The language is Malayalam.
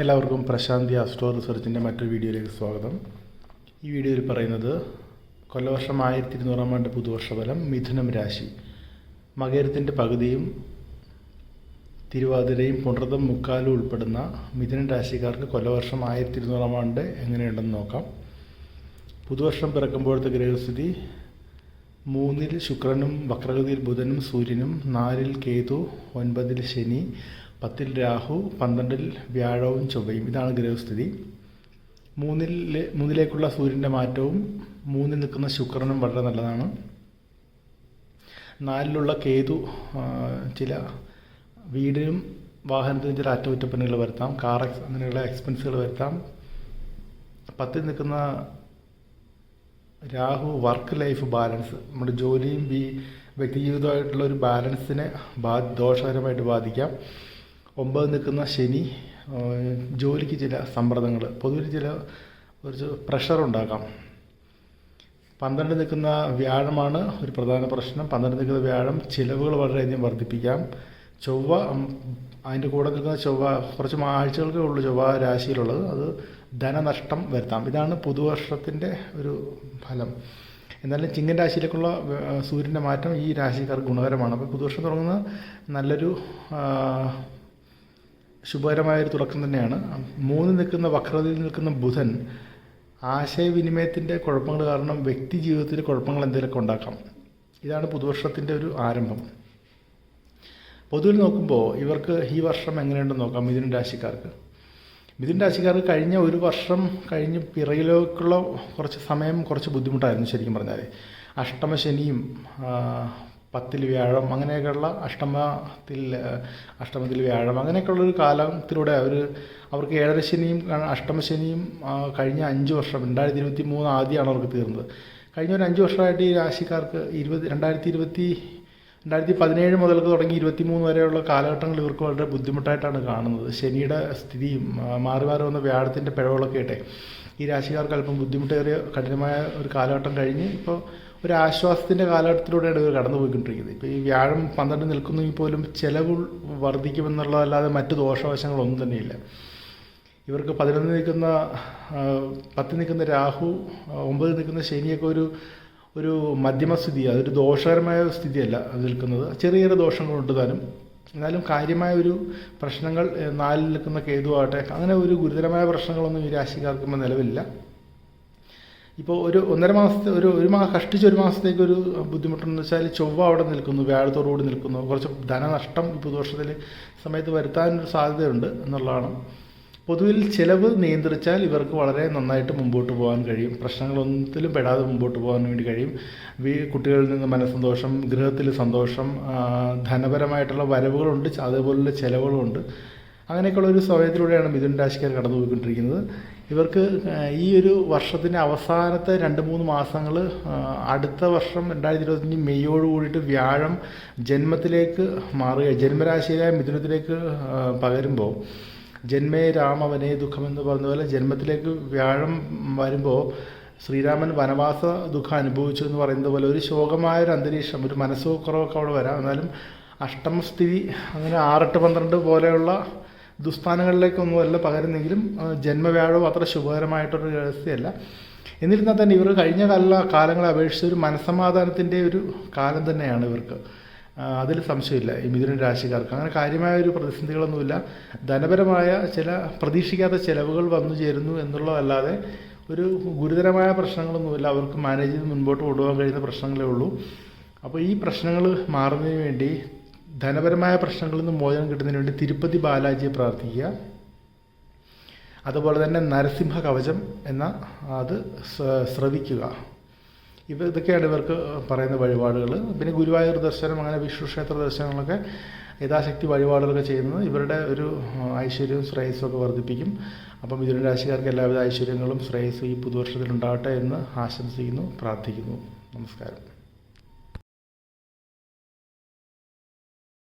എല്ലാവർക്കും പ്രശാന്തി അസ്ട്രോ റിസർച്ചിന്റെ മറ്റൊരു വീഡിയോയിലേക്ക് സ്വാഗതം. ഈ വീഡിയോയിൽ പറയുന്നത് കൊല്ലവർഷം ആയിരത്തി ഇരുന്നൂറാം ആണ്ട് പുതുവർഷഫലം മിഥുനം രാശി. മകരത്തിന്റെ പകുതിയും തിരുവാതിരയും പുണർതം മുക്കാലും ഉൾപ്പെടുന്ന മിഥുനം രാശിക്കാർക്ക് കൊല്ലവർഷം ആയിരത്തി ഇരുന്നൂറാം ആണ്ട് എങ്ങനെയുണ്ടെന്ന് നോക്കാം. പുതുവർഷം പിറക്കുമ്പോഴത്തെ ഗ്രഹസ്ഥിതി മൂന്നിൽ ശുക്രനും വക്രഗതിയിൽ ബുധനും സൂര്യനും നാലിൽ കേതു ഒൻപതിൽ ശനി പത്തിൽ രാഹു പന്ത്രണ്ടിൽ വ്യാഴവും ചൊവ്വയും. ഇതാണ് ഗ്രഹസ്ഥിതി. മൂന്നിൽ മൂന്നിലേക്കുള്ള സൂര്യന്റെ മാറ്റവും മൂന്നിൽ നിൽക്കുന്ന ശുക്രനും വളരെ നല്ലതാണ്. നാലിലുള്ള കേതു ചില വീടിനും വാഹനത്തിനും ചില അറ്റകുറ്റപ്പണികൾ വരുത്താം. കാർ എക്സ് അങ്ങനെയുള്ള എക്സ്പെൻസുകൾ വരുത്താം. പത്തിൽ നിൽക്കുന്ന രാഹു വർക്ക് ലൈഫ് ബാലൻസ് നമ്മുടെ ജോലിയും ബി വ്യക്തി ജീവിതമായിട്ടുള്ള ഒരു ബാലൻസിനെ ബാ ദോഷകരമായിട്ട് ബാധിക്കാം. ഒമ്പത് നിൽക്കുന്ന ശനി ജോലിക്ക് ചില സമ്മർദ്ദങ്ങൾ പൊതുവിൽ ചില കുറച്ച് പ്രഷർ ഉണ്ടാക്കാം. പന്ത്രണ്ട് നിൽക്കുന്ന വ്യാഴമാണ് ഒരു പ്രധാന പ്രശ്നം. പന്ത്രണ്ട് നിൽക്കുന്ന വ്യാഴം ചിലവുകൾ വളരെയധികം വർദ്ധിപ്പിക്കാം. ചൊവ്വ അതിന്റെ കൂടെ നിൽക്കുന്ന ചൊവ്വ കുറച്ച് ആഴ്ചകൾക്കേ ഉള്ളൂ ചൊവ്വ രാശിയിലുള്ളത്. അത് ധനനഷ്ടം വരുത്താം. ഇതാണ് പുതുവർഷത്തിന്റെ ഒരു ഫലം. എന്നാലും ചിങ്ങൻ രാശിയിലേക്കുള്ള സൂര്യന്റെ മാറ്റം ഈ രാശിക്കാർ ഗുണകരമാണ്. അപ്പോൾ പുതുവർഷം തുടങ്ങുന്ന നല്ലൊരു ശുഭകരമായൊരു തുടക്കം തന്നെയാണ്. മൂന്ന് നിൽക്കുന്ന വക്രതയിൽ നിൽക്കുന്ന ബുധൻ ആശയവിനിമയത്തിന്റെ കുഴപ്പങ്ങൾ കാരണം വ്യക്തി ജീവിതത്തിൽ കുഴപ്പങ്ങൾ എന്തെങ്കിലുമൊക്കെ ഉണ്ടാക്കാം. ഇതാണ് പുതുവർഷത്തിന്റെ ഒരു ആരംഭം. പൊതുവിൽ നോക്കുമ്പോൾ ഇവർക്ക് ഈ വർഷം എങ്ങനെയുണ്ടെന്ന് നോക്കാം മിഥുൻ രാശിക്കാർക്ക്. മിഥുൻ രാശിക്കാർക്ക് കഴിഞ്ഞ ഒരു വർഷം കഴിഞ്ഞ് പിറകിലേക്കുള്ള കുറച്ച് സമയം കുറച്ച് ബുദ്ധിമുട്ടായിരുന്നു ശരിക്കും പറഞ്ഞാൽ അഷ്ടമശനിയും പത്തിൽ വ്യാഴം അങ്ങനെയൊക്കെയുള്ള അഷ്ടമത്തിൽ അഷ്ടമത്തിൽ വ്യാഴം അങ്ങനെയൊക്കെയുള്ളൊരു കാലത്തിലൂടെ അവർ അവർക്ക് ഏഴരശനിയും ശനിയും അഷ്ടമശനിയും കഴിഞ്ഞ അഞ്ച് വർഷം രണ്ടായിരത്തി ഇരുപത്തി മൂന്ന് ആദ്യമാണ് അവർക്ക് തീർന്നത്. കഴിഞ്ഞ ഒരു അഞ്ച് വർഷമായിട്ട് ഈ രാശിക്കാർക്ക് ഇരുപത് രണ്ടായിരത്തി ഇരുപത്തി രണ്ടായിരത്തി പതിനേഴ് മുതൽക്ക് തുടങ്ങി ഇരുപത്തി മൂന്ന് വരെയുള്ള കാലഘട്ടങ്ങൾ ഇവർക്ക് വളരെ ബുദ്ധിമുട്ടായിട്ടാണ് കാണുന്നത്. ശനിയുടെ സ്ഥിതിയും മാറി മാറി വന്ന വ്യാഴത്തിന്റെ പിഴവുകളൊക്കെ ആയിട്ടെ ഈ രാശിക്കാർക്ക് അല്പം ബുദ്ധിമുട്ടേറിയ കഠിനമായ ഒരു കാലഘട്ടം കഴിഞ്ഞ് ഇപ്പോൾ ഒരു ആശ്വാസത്തിന്റെ കാലഘട്ടത്തിലൂടെയാണ് ഇവർ കടന്നു പോയിക്കൊണ്ടിരിക്കുന്നത് ഇപ്പോൾ ഈ വ്യാഴം പന്ത്രണ്ട് നിൽക്കുന്നെങ്കിൽ പോലും ചിലവ് വർദ്ധിക്കുമെന്നുള്ളതല്ലാതെ മറ്റു ദോഷവശങ്ങളൊന്നും തന്നെയില്ല. ഇവർക്ക് പതിനൊന്ന് നിൽക്കുന്ന പത്ത് നിൽക്കുന്ന രാഹു ഒമ്പത് നിൽക്കുന്ന ശനിയൊക്കെ ഒരു ഒരു മധ്യമസ്ഥിതി അതൊരു ദോഷകരമായ സ്ഥിതിയല്ല അത് നിൽക്കുന്നത്. ചെറിയ ചെറിയ ദോഷങ്ങളുണ്ട് താനും. എന്നാലും കാര്യമായ ഒരു പ്രശ്നങ്ങൾ നാലിൽ നിൽക്കുന്ന കേതുവാകട്ടെ അങ്ങനെ ഒരു ഗുരുതരമായ പ്രശ്നങ്ങളൊന്നും ഈ രാശിക്കാർക്കുമ്പോൾ നിലവിലില്ല. ഇപ്പോൾ ഒരു ഒന്നര മാസത്തെ ഒരു ഒരു മാസം കഷ്ടിച്ച് ഒരു മാസത്തേക്ക് ഒരു ബുദ്ധിമുട്ടെന്ന് വെച്ചാൽ ചൊവ്വ അവിടെ നിൽക്കുന്നു വ്യാഴത്തോടുകൂടി നിൽക്കുന്നു. കുറച്ച് ധനനഷ്ടം ഈ പുതുവർഷത്തിൽ സമയത്ത് വരുത്താനൊരു സാധ്യതയുണ്ട് എന്നുള്ളതാണ്. പൊതുവിൽ ചിലവ് നിയന്ത്രിച്ചാൽ ഇവർക്ക് വളരെ നന്നായിട്ട് മുമ്പോട്ട് പോകാൻ കഴിയും. പ്രശ്നങ്ങളൊന്നിലും പെടാതെ മുമ്പോട്ട് പോകാൻ വേണ്ടി കഴിയും. കുട്ടികളിൽ നിന്ന് മനസ്സന്തോഷം ഗൃഹത്തിൽ സന്തോഷം ധനപരമായിട്ടുള്ള വരവുകളുണ്ട് അതേപോലുള്ള ചിലവുകളുണ്ട്. അങ്ങനെയൊക്കെയുള്ള ഒരു സമയത്തിലൂടെയാണ് മിഥുൻ രാശിക്കാർ കടന്നു പോയിക്കൊണ്ടിരിക്കുന്നത് ഇവർക്ക് ഈ ഒരു വർഷത്തിന്റെ അവസാനത്തെ രണ്ട് മൂന്ന് മാസങ്ങൾ അടുത്ത വർഷം രണ്ടായിരത്തി ഇരുപത്തഞ്ച് മെയ്യോട് കൂടിയിട്ട് വ്യാഴം ജന്മത്തിലേക്ക് മാറുക ജന്മരാശിയിലായ മിഥുനത്തിലേക്ക് പകരുമ്പോൾ ജന്മേ രാമവനേ ദുഃഖം എന്ന് പറഞ്ഞ പോലെ ജന്മത്തിലേക്ക് വ്യാഴം വരുമ്പോൾ ശ്രീരാമൻ വനവാസ ദുഃഖം അനുഭവിച്ചു എന്ന് പറയുന്നത് പോലെ ഒരു ശോകമായ ഒരു അന്തരീക്ഷം ഒരു മനസ്സുക്കുറവൊക്കെ അവിടെ വരാം. എന്നാലും അഷ്ടമസ്ഥിതി അങ്ങനെ ആറെട്ട് പന്ത്രണ്ട് പോലെയുള്ള ദുസ്ഥാനങ്ങളിലേക്കൊന്നുമല്ല പകരുന്നെങ്കിലും ജന്മവ്യാഴവും അത്ര ശുഭകരമായിട്ടൊരു വ്യവസ്ഥയല്ല എന്നിരുന്നാൽ തന്നെ ഇവർ കഴിഞ്ഞ കാല കാലങ്ങളെ അപേക്ഷിച്ച് ഒരു മനസമാധാനത്തിന്റെ ഒരു കാലം തന്നെയാണ് ഇവർക്ക്. അതിൽ സംശയമില്ല ഈ മിഥുന രാശിക്കാർക്ക്. അങ്ങനെ കാര്യമായ ഒരു പ്രതിസന്ധികളൊന്നുമില്ല. ധനപരമായ ചില പ്രതീക്ഷിക്കാത്ത ചിലവുകൾ വന്നു ചേരുന്നു എന്നുള്ളതല്ലാതെ ഒരു ഗുരുതരമായ പ്രശ്നങ്ങളൊന്നുമില്ല. അവർക്ക് മാനേജ് ചെയ്ത് മുൻപോട്ട് കൊണ്ടുപോകാൻ കഴിയുന്ന പ്രശ്നങ്ങളേ ഉള്ളൂ. അപ്പോൾ ഈ പ്രശ്നങ്ങൾ മാറുന്നതിന് വേണ്ടി ധനപരമായ പ്രശ്നങ്ങളിൽ നിന്ന് മോചനം കിട്ടുന്നതിന് വേണ്ടി തിരുപ്പതി ബാലാജിയെ പ്രാർത്ഥിക്കുക. അതുപോലെ തന്നെ നരസിംഹ കവചം എന്ന അത് ശ്രവിക്കുക. ഇവ ഇതൊക്കെയാണ് ഇവർക്ക് പറയുന്ന വഴിപാടുകൾ. പിന്നെ ഗുരുവായൂർ ദർശനം അങ്ങനെ വിഷ്ണു ക്ഷേത്ര ദർശനങ്ങളൊക്കെ യഥാശക്തി വഴിപാടുകളൊക്കെ ചെയ്യുന്നത് ഇവരുടെ ഒരു ഐശ്വര്യവും ശ്രേയസ്സും ഒക്കെ വർദ്ധിപ്പിക്കും. അപ്പം ഇതിന് രാശിക്കാർക്ക് എല്ലാവിധ ഐശ്വര്യങ്ങളും ശ്രേയസ്സും ഈ പുതുവർഷത്തിൽ ഉണ്ടാകട്ടെ എന്ന് ആശംസിക്കുന്നു പ്രാർത്ഥിക്കുന്നു. നമസ്കാരം.